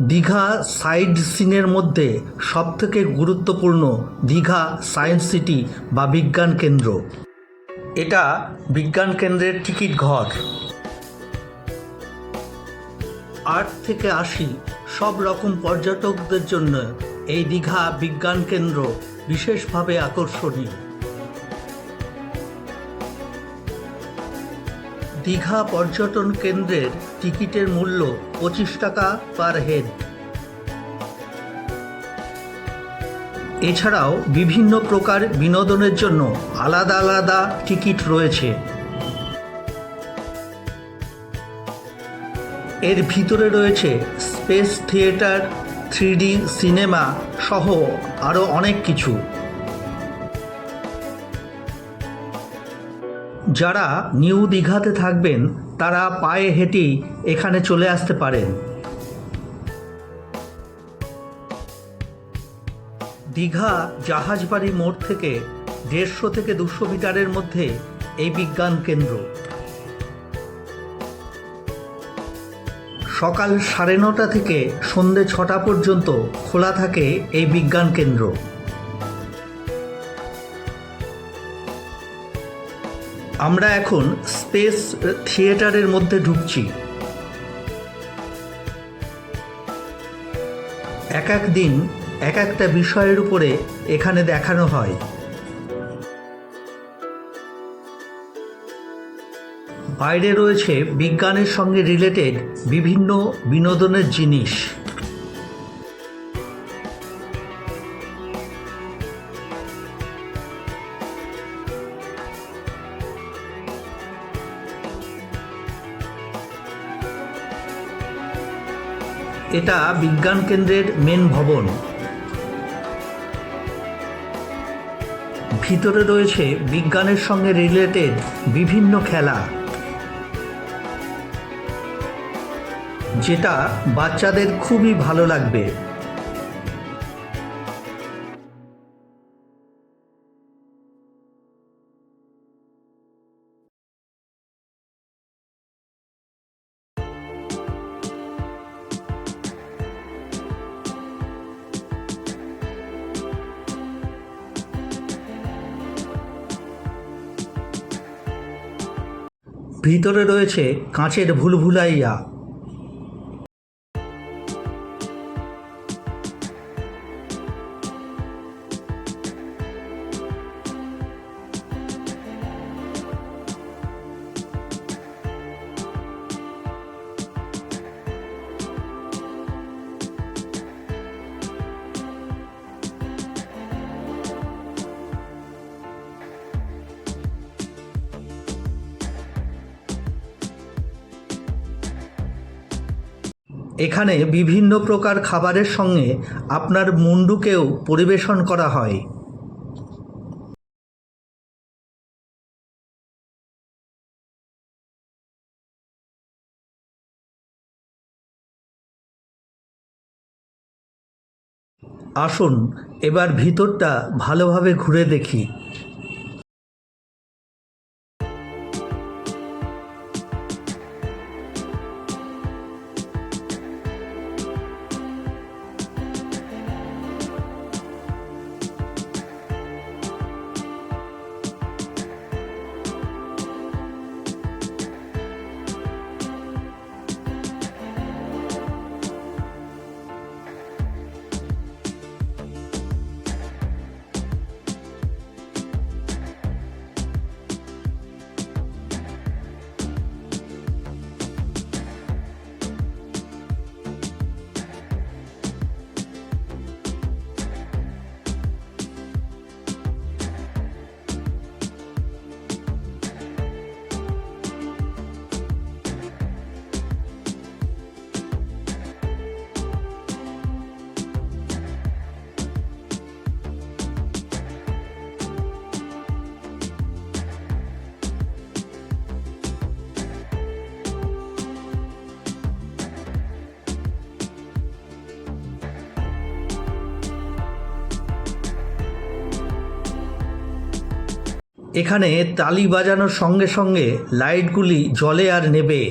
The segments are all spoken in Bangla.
দীঘা সাইড সিনের মধ্যে সবথেকে গুরুত্বপূর্ণ দীঘা সায়েন্স সিটি বা বিজ্ঞান কেন্দ্র। এটা বিজ্ঞান কেন্দ্রের টিকিট ঘর। আট থেকে আশি সব রকম পর্যটকদের জন্য এই দীঘা বিজ্ঞান কেন্দ্র বিশেষভাবে আকর্ষণীয়। দীঘা পর্যটন কেন্দ্রের টিকিটের মূল্য পঁচিশ টাকা পার হেড। এছাড়াও বিভিন্ন প্রকার বিনোদনের জন্য আলাদা আলাদা টিকিট রয়েছে। এর ভিতরে রয়েছে স্পেস থিয়েটার থ্রি সিনেমা সহ আরও অনেক কিছু। যারা নিউ দীঘাতে থাকবেন, তারা পায়ে হেঁটেই এখানে চলে আসতে পারেন। দীঘা জাহাজবাড়ি মোড় থেকে দেড়শো থেকে দুশো মিটারের মধ্যে এই বিজ্ঞান কেন্দ্র। সকাল সাড়ে নটা থেকে সন্ধে ছটা পর্যন্ত খোলা থাকে এই বিজ্ঞান কেন্দ্র। আমরা এখন স্পেস থিয়েটারের মধ্যে ঢুকছি। এক এক দিন, এক একটা বিষয়ের উপরে এখানে দেখানো হয়। বাইরে রয়েছে বিজ্ঞানের সঙ্গে রিলেটেড বিভিন্ন বিনোদনের জিনিস। এটা বিজ্ঞান কেন্দ্রের মেন ভবন। ভিতরে রয়েছে বিজ্ঞানের সঙ্গে রিলেটেড বিভিন্ন খেলা। যেটা বাচ্চাদের খুবই ভালো লাগবে। ভিতরে রয়েছে কাঁচের ভুলভুলাইয়া। এখানে বিভিন্ন প্রকার খাবারের সঙ্গে আপনার মুন্ডুকেও পরিবেশন করা হয়। আসুন, এবার ভিতরটা ভালোভাবে ঘুরে দেখি। এখানে তালি বাজানোর সঙ্গে সঙ্গে লাইটগুলি জলে আর নেবে।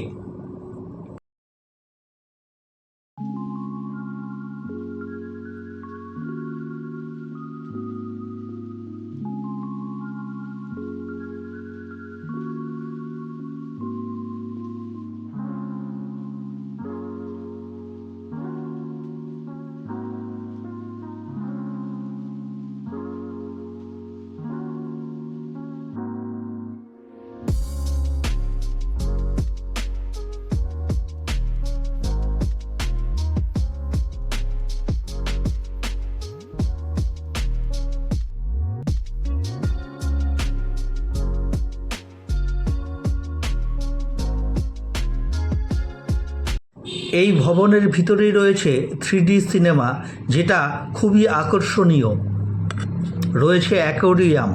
এই ভবনের ভিতরেই রয়েছে থ্রি সিনেমা যেটা খুবই আকর্ষণীয়। রয়েছে অ্যাকোরিয়াম।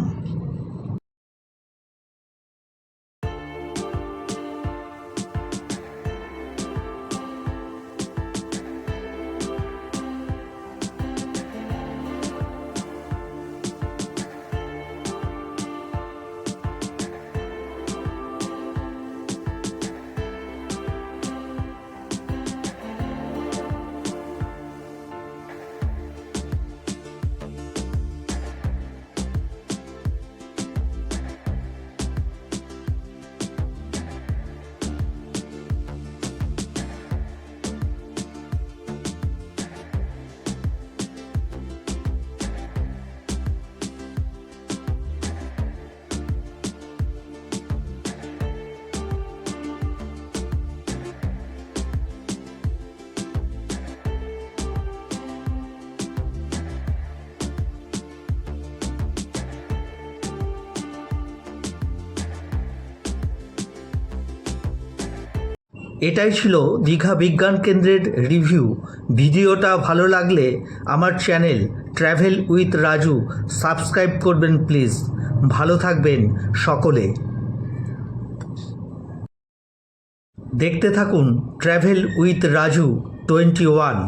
এটাই ছিল দীঘা বিজ্ঞান কেন্দ্রের রিভিউ। ভিডিওটা ভালো লাগলে আমার channel travel with Raju subscribe করবেন প্লিজ। ভালো থাকবেন সকলে। দেখতে থাকুন travel with Raju twenty one.